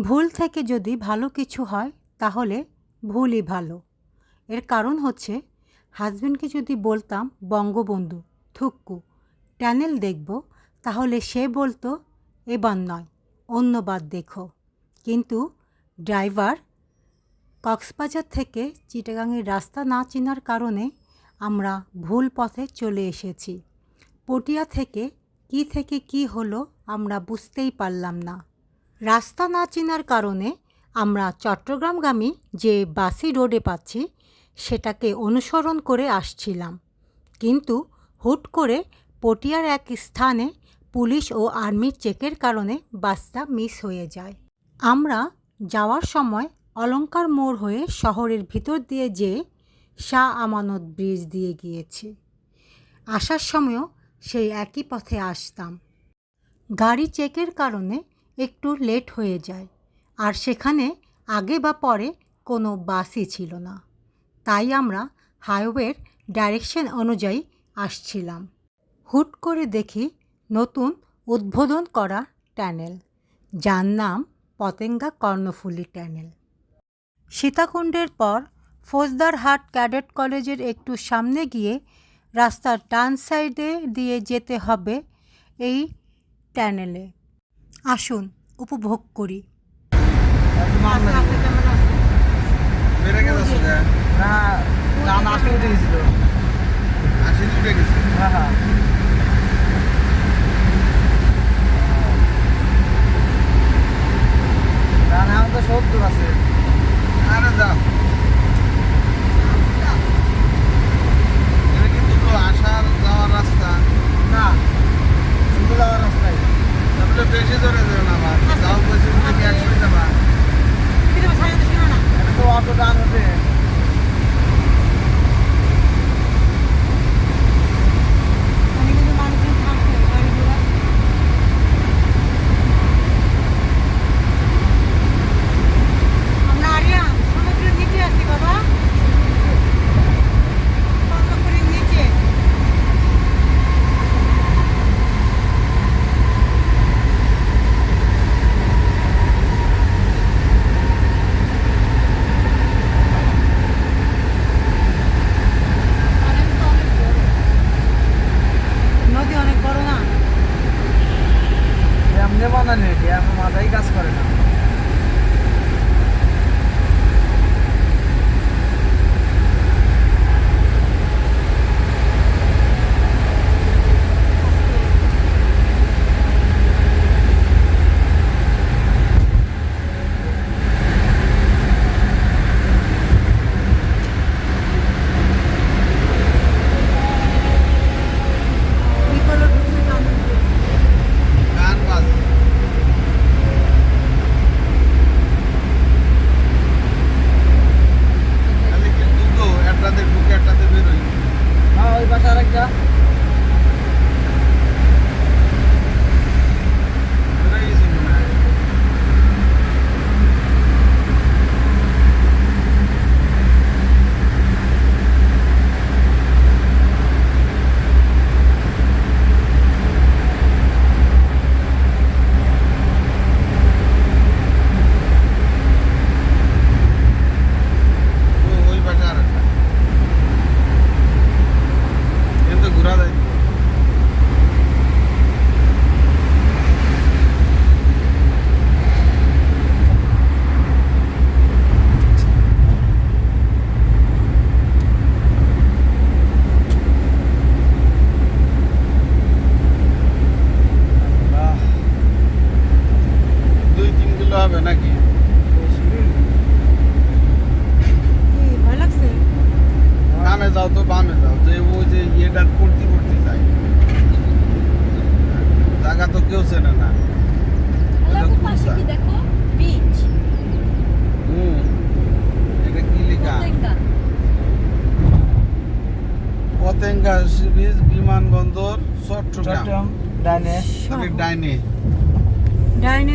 ভুল থেকে যদি ভালো কিছু হয়, তাহলে ভুলই ভালো। এর কারণ হচ্ছে, হাজবেন্ডকে যদি বলতাম, বঙ্গবন্ধু, থুক্কু ট্যানেল দেখব, তাহলে সে বলতো, এবার নয় অন্যবার দেখো। কিন্তু ড্রাইভার কক্সবাজার থেকে চিটাগাংয়ের রাস্তা না চেনার কারণে আমরা ভুল পথে চলে এসেছি। পটিয়া থেকে কি থেকে কি হলো আমরা বুঝতেই পারলাম না। রাস্তা না চেনার কারণে আমরা চট্টগ্রামগামী যে বাসি রোডে পাচ্ছি, সেটাকে অনুসরণ করে আসছিলাম। কিন্তু হুট করে পটিয়ার এক স্থানে পুলিশ ও আর্মির চেকের কারণে বাসটা মিস হয়ে যায়। আমরা যাওয়ার সময় অলংকার মোড় হয়ে শহরের ভিতর দিয়ে যেয়ে শাহ আমানত ব্রিজ দিয়ে গিয়েছি। আসার সময়ও সেই একই পথে আসতাম। গাড়ি চেকের কারণে একটু লেট হয়ে যায়। আর সেখানে আগে বা পরে কোনো বাসই ছিল না। তাই আমরা হাইওয়ের ডাইরেকশন অনুযায়ী আসছিলাম। হুট করে দেখি নতুন উদ্বোধন করা ট্যানেল, যার নাম পতেঙ্গা কর্ণফুলী ট্যানেল। সীতাকুণ্ডের পর ফৌজদারহাট ক্যাডেট কলেজের একটু সামনে গিয়ে রাস্তার ডান সাইডে দিয়ে যেতে হবে এই ট্যানেলে। আসুন উপভোগ করি। না আসলে উঠে গেছিল। উঠে গেছে। এমনি নেই এটি আমার মাথায় কাজ করে না? পতেঙ্গা সি বিচ বিমানবন্দর চট্টগ্রাম। চট্টগ্রাম ডাইনে। ডাইনে। ডাইনে